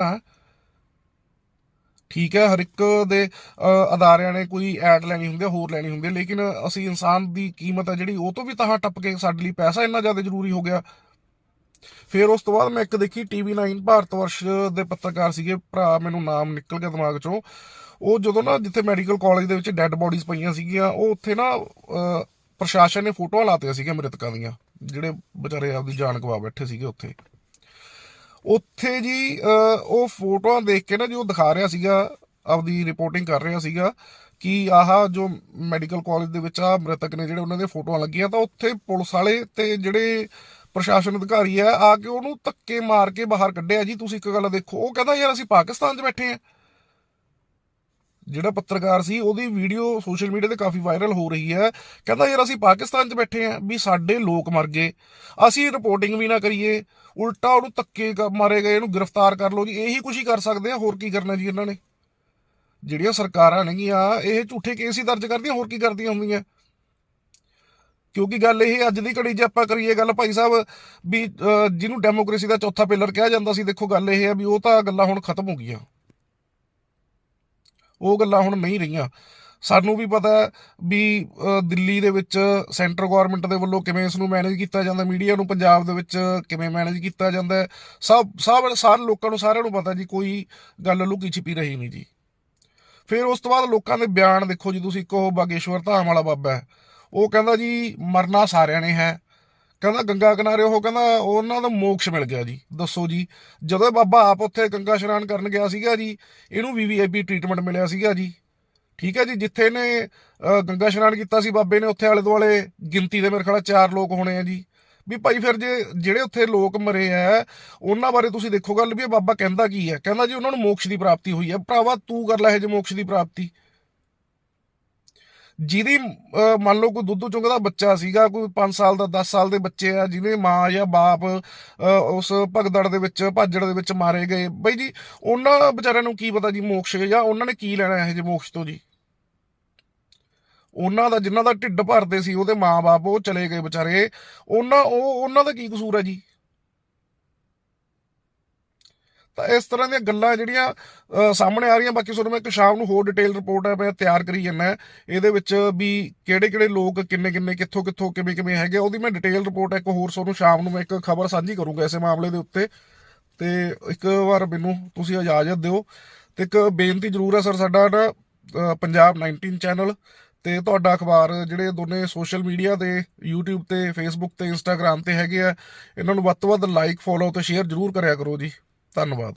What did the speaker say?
ਹਾਂ? ਠੀਕ ਹੈ, ਹਰ ਇੱਕ ਦੇ ਅਦਾਰਿਆਂ ਨੇ ਕੋਈ ਐਡ ਲੈਣੀ ਹੁੰਦੀ ਹੈ ਹੋਰ ਲੈਣੀ ਹੁੰਦੀ ਹੈ ਲੇਕਿਨ ਅਸੀਂ ਇਨਸਾਨ ਦੀ ਕੀਮਤ ਹੈ ਜਿਹੜੀ, ਉਹ ਤੋਂ ਵੀ ਤਾਹ ਟੱਪ ਕੇ ਸਾਡੇ ਲਈ ਪੈਸਾ ਇੰਨਾ ਜ਼ਿਆਦਾ ਜ਼ਰੂਰੀ ਹੋ ਗਿਆ। ਫਿਰ ਉਸ ਤੋਂ ਬਾਅਦ ਮੈਂ ਇੱਕ ਦੇਖੀ ਟੀਵੀ 9 ਭਾਰਤ ਵਰਸ਼ ਦੇ ਪੱਤਰਕਾਰ ਸੀਗੇ, ਭਰਾ ਮੈਨੂੰ ਨਾਮ ਨਿਕਲ ਗਿਆ ਦਿਮਾਗ ਚੋਂ। ਉਹ ਜਦੋਂ ਨਾ ਜਿੱਥੇ ਮੈਡੀਕਲ ਕਾਲਜ ਦੇ ਵਿੱਚ ਡੈੱਡ ਬੋਡੀਜ਼ ਪਈਆਂ ਸੀਗੀਆਂ, ਉਹ ਉੱਥੇ ਨਾ ਪ੍ਰਸ਼ਾਸਨ ਨੇ ਫੋਟੋਆਂ ਲਾਤੀਆਂ ਸੀਗੀਆਂ ਮ੍ਰਿਤਕਾਂ ਦੀਆਂ, ਜਿਹੜੇ ਵਿਚਾਰੇ ਆਪਦੀ ਜਾਨ ਗਵਾ ਬੈਠੇ ਸੀਗੇ ਉੱਥੇ। ਉੱਥੇ ਜੀ ਉਹ ਫੋਟੋਆਂ ਦੇਖ ਕੇ ਨਾ ਜੀ ਉਹ ਦਿਖਾ ਰਿਹਾ ਸੀਗਾ, ਆਪਦੀ ਰਿਪੋਰਟਿੰਗ ਕਰ ਰਿਹਾ ਸੀਗਾ ਕਿ ਆਹ ਜੋ ਮੈਡੀਕਲ ਕਾਲਜ ਦੇ ਵਿੱਚ ਆ ਮ੍ਰਿਤਕ ਨੇ ਜਿਹੜੇ ਉਹਨਾਂ ਦੀਆਂ ਫੋਟੋਆਂ ਲੱਗੀਆਂ, ਤਾਂ ਉੱਥੇ ਪੁਲਿਸ ਵਾਲੇ ਤੇ ਜਿਹੜੇ ਪ੍ਰਸ਼ਾਸਨ ਅਧਿਕਾਰੀ ਆ ਆ ਕੇ ਉਹਨੂੰ ਧੱਕੇ ਮਾਰ ਕੇ ਬਾਹਰ ਕੱਢਿਆ। ਜੀ, ਤੁਸੀਂ ਇੱਕ ਗੱਲ ਦੇਖੋ, ਉਹ ਕਹਿੰਦਾ, ਯਾਰ, ਅਸੀਂ ਪਾਕਿਸਤਾਨ 'ਚ ਬੈਠੇ ਆ। ਜਿਹੜਾ ਪੱਤਰਕਾਰ ਸੀ, ਉਹਦੀ ਵੀਡੀਓ ਸੋਸ਼ਲ ਮੀਡੀਆ ਤੇ ਕਾਫੀ ਵਾਇਰਲ ਹੋ ਰਹੀ ਹੈ। ਕਹਿੰਦਾ, ਯਾਰ, ਅਸੀਂ ਪਾਕਿਸਤਾਨ 'ਚ ਬੈਠੇ ਆ ਵੀ ਸਾਡੇ ਲੋਕ ਮਰ ਗਏ। ਅਸੀਂ ਰਿਪੋਰਟਿੰਗ ਵੀ ਨਾ ਕਰੀਏ। ਉਲਟਾ ਉਹਨੂੰ ਧੱਕੇ ਕ- ਮਾਰੇ ਗਏ, ਇਹਨੂੰ ਗ੍ਰਿਫਤਾਰ ਕਰ ਲਓ ਜੀ। ਇਹੀ ਕੁਛ ਹੀ ਕਰ ਸਕਦੇ ਆ। ਹੋਰ ਕੀ ਕਰਨਾ ਜੀ ਇਹਨਾਂ ਨੇ? ਜਿਹੜੀਆਂ ਸਰਕਾਰਾਂ ਨੇਗੀਆਂ, ਇਹ ਝੂਠੇ ਕੇਸ ਹੀ ਦਰਜ ਕਰਦੀਆਂ, ਹੋਰ ਕੀ ਕਰਦੀਆਂ ਹੁੰਦੀਆਂ? ਕਿਉਂਕਿ ਗੱਲ ਇਹ ਅੱਜ ਦੀ ਘੜੀ ਜੇ ਆਪਾਂ ਕਰੀਏ ਗੱਲ, ਭਾਈ ਸਾਹਿਬ, ਵੀ ਜਿਹਨੂੰ ਡੈਮੋਕ੍ਰੇਸੀ ਦਾ ਚੌਥਾ ਪਿਲਰ ਕਿਹਾ ਜਾਂਦਾ ਸੀ, ਦੇਖੋ, ਗੱਲ ਇਹ ਹੈ ਵੀ ਉਹ ਤਾਂ ਗੱਲਾਂ ਹੁਣ ਖਤਮ ਹੋ ਗਈਆਂ। ਉਹ ਗੱਲਾਂ ਹੁਣ ਨਹੀਂ ਰਹੀਆਂ। ਸਾਨੂੰ ਵੀ ਪਤਾ ਵੀ ਦਿੱਲੀ ਦੇ ਵਿੱਚ ਸੈਂਟਰ ਗਵਰਨਮੈਂਟ ਦੇ ਵੱਲੋਂ ਕਿਵੇਂ ਇਸ ਨੂੰ ਮੈਨੇਜ ਕੀਤਾ ਜਾਂਦਾ, ਮੀਡੀਆ ਨੂੰ ਪੰਜਾਬ ਦੇ ਵਿੱਚ ਕਿਵੇਂ ਮੈਨੇਜ ਕੀਤਾ ਜਾਂਦਾ ਸਭ ਸਭ, ਸਾਰੇ ਲੋਕਾਂ ਨੂੰ, ਸਾਰਿਆਂ ਨੂੰ ਪਤਾ ਜੀ, ਕੋਈ ਗੱਲ ਲੁਕੀ ਛਿਪੀ ਰਹੀ ਨਹੀਂ ਜੀ। ਫਿਰ ਉਸ ਤੋਂ ਬਾਅਦ ਲੋਕਾਂ ਦੇ ਬਿਆਨ ਦੇਖੋ ਜੀ, ਤੁਸੀਂ ਇੱਕ ਉਹ ਬਾਗੇਸ਼ਵਰ ਧਾਮ ਵਾਲਾ ਬਾਬਾ ਹੈ। ਉਹ ਕਹਿੰਦਾ ਜੀ, ਮਰਨਾ ਸਾਰਿਆਂ ਨੇ ਹੈ। ਕਹਿੰਦਾ ਗੰਗਾ ਕਿਨਾਰੇ, ਉਹ ਕਹਿੰਦਾ ਉਹਨਾਂ ਦਾ ਮੋਕਸ਼ ਮਿਲ ਗਿਆ ਜੀ। ਦੱਸੋ ਜੀ, ਜਦੋਂ ਇਹ ਬਾਬਾ ਆਪ ਉੱਥੇ ਗੰਗਾ ਇਸ਼ਨਾਨ ਕਰਨ ਗਿਆ ਸੀਗਾ ਜੀ, ਇਹਨੂੰ ਵੀਵੀਆਈਪੀ ਟ੍ਰੀਟਮੈਂਟ ਮਿਲਿਆ ਸੀਗਾ ਜੀ। ਠੀਕ ਹੈ ਜੀ, ਜਿੱਥੇ ਨੇ ਗੰਗਾ ਇਸ਼ਨਾਨ ਕੀਤਾ ਸੀ, ਬਾਬੇ ਨੇ ਉੱਥੇ ਆਲੇ ਦੁਆਲੇ ਗਿਣਤੀ ਦੇ ਮੇਰੇ ਖਿਆਲ ਚਾਰ ਲੋਕ ਹੋਣੇ ਆ ਜੀ। ਵੀ ਭਾਈ ਫਿਰ ਜੇ ਜਿਹੜੇ ਉੱਥੇ ਲੋਕ ਮਰੇ ਆ, ਉਹਨਾਂ ਬਾਰੇ ਤੁਸੀਂ ਦੇਖੋ ਗੱਲ ਵੀ ਇਹ ਬਾਬਾ ਕਹਿੰਦਾ ਕੀ ਹੈ? ਕਹਿੰਦਾ ਜੀ ਉਹਨਾਂ ਨੂੰ ਮੋਕਸ਼ ਦੀ ਪ੍ਰਾਪਤੀ ਹੋਈ ਹੈ। ਭਰਾਵਾ ਤੂੰ ਕਰ ਲੈ ਇਹ ਜੇ ਮੋਕਸ਼ ਦੀ ਪ੍ਰਾਪਤੀ। ਜਿਹਦੀ ਮੰਨ ਲਓ ਕੋਈ ਦੁੱਧ ਚੁੰਗਦਾ ਬੱਚਾ ਸੀਗਾ, ਕੋਈ 5 ਸਾਲ ਦਾ 10 ਸਾਲ ਦੇ ਬੱਚੇ ਆ, ਜਿਹਦੇ ਮਾਂ ਜਾਂ ਬਾਪ ਉਸ ਭਗਦੜ ਦੇ ਵਿੱਚ, ਭਾਜੜ ਦੇ ਵਿੱਚ ਮਾਰੇ ਗਏ। ਬਈ ਜੀ, ਉਹਨਾਂ ਵਿਚਾਰਿਆਂ ਨੂੰ ਕੀ ਪਤਾ ਜੀ ਮੋਕਸ਼ ਜਾਂ ਉਹਨਾਂ ਨੇ ਕੀ ਲੈਣਾ ਇਹ ਜੇ ਮੋਕਸ਼ ਤੋਂ ਜੀ? ਉਹਨਾਂ ਦਾ, ਜਿਨ੍ਹਾਂ ਦਾ ਢਿੱਡ ਭਰਦੇ ਸੀ, ਉਹਦੇ ਮਾਂ-ਬਾਪ ਉਹ ਚਲੇ ਗਏ ਵਿਚਾਰੇ। ਉਹਨਾਂ, ਉਹ, ਉਹਨਾਂ ਦਾ ਕੀ ਕਸੂਰ ਹੈ ਜੀ? ਤਾਂ ਇਸ ਤਰ੍ਹਾਂ ਦੀਆਂ ਗੱਲਾਂ ਜਿਹੜੀਆਂ ਸਾਹਮਣੇ ਆ ਰਹੀਆਂ। ਬਾਕੀ ਤੁਹਾਨੂੰ ਮੈਂ ਇੱਕ ਸ਼ਾਮ ਨੂੰ ਹੋਰ ਡਿਟੇਲ ਰਿਪੋਰਟ ਹੈ ਮੈਂ ਤਿਆਰ ਕਰੀ ਜਾਂਦਾ। ਇਹਦੇ ਵਿੱਚ ਵੀ ਕਿਹੜੇ ਕਿਹੜੇ ਲੋਕ ਕਿੰਨੇ ਕਿੰਨੇ, ਕਿੱਥੋਂ ਕਿੱਥੋਂ ਕਿਵੇਂ ਕਿਵੇਂ ਹੈਗੇ, ਉਹਦੀ ਮੈਂ ਡਿਟੇਲ ਰਿਪੋਰਟ ਇੱਕ ਹੋਰ ਤੁਹਾਨੂੰ ਸ਼ਾਮ ਨੂੰ ਮੈਂ ਇੱਕ ਖਬਰ ਸਾਂਝੀ ਕਰੂੰਗਾ ਇਸੇ ਮਾਮਲੇ ਦੇ ਉੱਤੇ। ਤੇ ਇੱਕ ਵਾਰ ਮੈਨੂੰ ਤੁਸੀਂ ਇਜਾਜ਼ਤ ਦਿਓ। ਤੇ ਇੱਕ ਬੇਨਤੀ ਜ਼ਰੂਰ ਹੈ ਸਰ, ਸਾਡਾ ਨਾ ਪੰਜਾਬ 19 ਚੈਨਲ ਤੇ ਤੁਹਾਡਾ ਅਖਬਾਰ, ਜਿਹੜੇ ਦੋਨੇ ਸੋਸ਼ਲ ਮੀਡੀਆ ਤੇ, YouTube ਤੇ, Facebook ਤੇ, Instagram ਤੇ ਹੈਗੇ ਆ, ਇਹਨਾਂ ਨੂੰ ਵੱਧ ਤੋਂ ਵੱਧ ਲਾਈਕ ਫੋਲੋ ਤੇ ਸ਼ੇਅਰ ਜ਼ਰੂਰ ਕਰਿਆ ਕਰੋ ਜੀ। ਧੰਨਵਾਦ।